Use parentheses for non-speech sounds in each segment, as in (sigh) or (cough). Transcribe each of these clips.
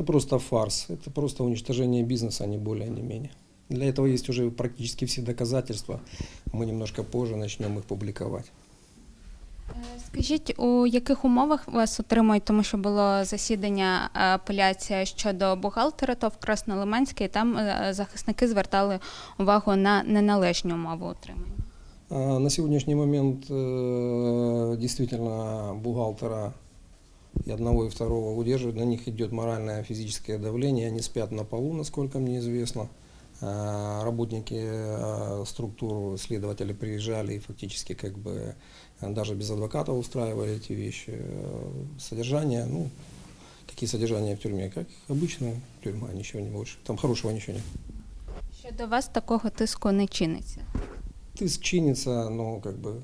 Это просто фарс, это просто уничтожение бизнеса, не более, не менее. Для этого есть уже практически все доказательства. Мы немножко позже начнем их публиковать. Е, Скажіть, у яких умовах вас отримують, тому що було засідання е, апеляція щодо бухгалтера ТОВ Краснолиманський, і там е, захисники звертали увагу на неналежні умови утримання. А, На сегодняшний момент э, действительно бухгалтера и одного, и второго удерживают. На них идет моральное, физическое давление. Они спят на полу, насколько мне известно. А, Работники э, структур, следователи приезжали и фактически как бы э, даже без адвоката устраивали эти вещи. Содержание, ну, какие содержания в тюрьме? Как обычная тюрьма, ничего не больше. Там хорошего ничего нет. Щодо вас такого тиску не чиниться. Тыск чинится, но как бы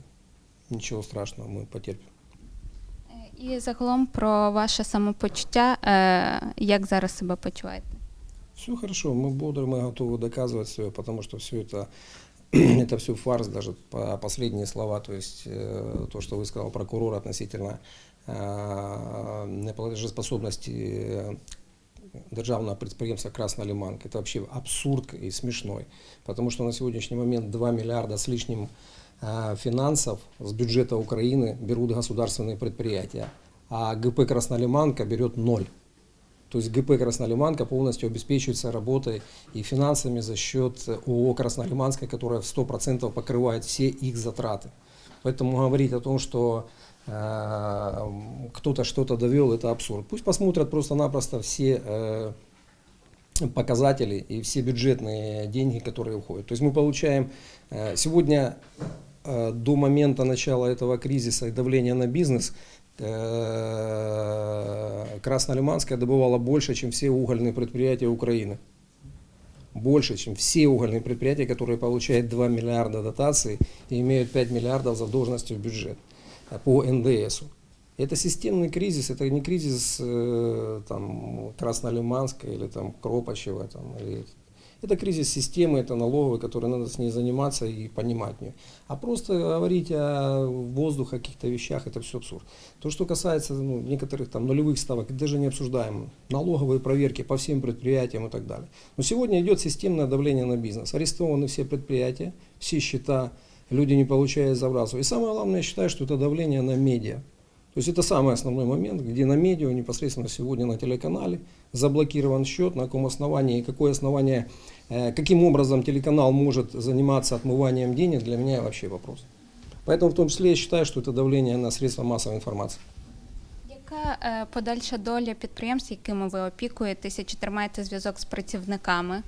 ничего страшного, мы потерпим. Е, І загалом про ваше самопочуття, е, як зараз себе почуваєте? Все хорошо, мы бодры, мы готовы доказывать все, потому что все это, (clears throat) это все фарс, даже по последние слова, то есть э, то, что вы сказал прокурор относительно э, неплатежеспособности э, державного предприемства «Красная Лиманка». Это вообще абсурд и смешной, потому что на сегодняшний момент 2 миллиарда с лишним э, финансов с бюджета Украины берут государственные предприятия, а ГП «Краснолиманка» берет ноль. То есть ГП «Краснолиманка» полностью обеспечивается работой и финансами за счет ООО «Краснолиманская», которая в 100% покрывает все их затраты. Поэтому говорить о том, что э, кто-то что-то довел, это абсурд. Пусть посмотрят просто-напросто все э, показатели и все бюджетные деньги, которые уходят. То есть мы получаем э, сегодня до момента начала этого кризиса и давления на бизнес э, Краснолиманская добывала больше, чем все угольные предприятия Украины. Больше, чем все угольные предприятия, которые получают 2 миллиарда дотаций и имеют 5 миллиардов задолженности в бюджет э, по НДСу. Это системный кризис, это не кризис э, там, Краснолиманска или там, Кропачева. Там, или... Это кризис системы, это налоговый, который надо с ней заниматься и понимать ее. А просто говорить о воздухе, о каких-то вещах, это все абсурд. То, что касается ну, некоторых там нулевых ставок, даже не обсуждаем. Налоговые проверки по всем предприятиям и так далее. Но сегодня идет системное давление на бизнес. Арестованы все предприятия, все счета, люди не получают забрасывать. И самое главное, я считаю, что это давление на медиа. То есть это самый основной момент, где на медиа непосредственно сегодня на телеканале заблокирован счет, на каком основании, какое основание, э, каким образом телеканал может заниматься отмыванием денег, для меня вообще вопрос. Поэтому в том числе я считаю, что это давление на средства массовой информации. Яка е, подальша доля підприємств, якими ви опікуєтеся, чи тримаєте зв'язок з працівниками?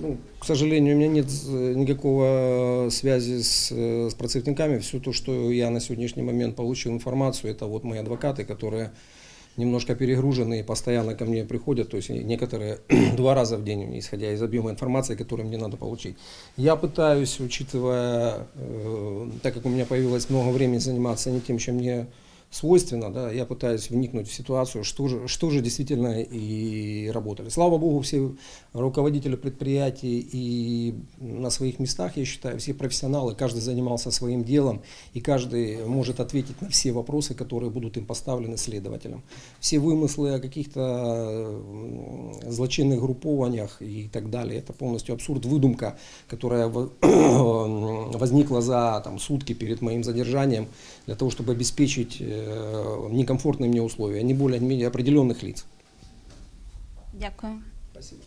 Ну, к сожалению, у меня нет э, никакого связи с, э, с процветниками. Все то, что я на сегодняшний момент получил информацию, это вот мои адвокаты, которые немножко перегружены и постоянно ко мне приходят, то есть некоторые (clears throat) два раза в день, исходя из объема информации, которую мне надо получить. Я пытаюсь, учитывая, э, так как у меня появилось много времени заниматься не тем, чем мне свойственно, да, я пытаюсь вникнуть в ситуацию, что же, что же действительно и работали. Слава богу, все руководители предприятий и на своих местах, я считаю, все профессионалы, каждый занимался своим делом, и каждый может ответить на все вопросы, которые будут им поставлены следователем. Все вымыслы о каких-то злочинных группованиях и так далее, это полностью абсурд, выдумка, которая во- (coughs) возникла за там, сутки перед моим задержанием для того, чтобы обеспечить э, некомфортные мне условия, не более менее определенных лиц. Дякую. Спасибо.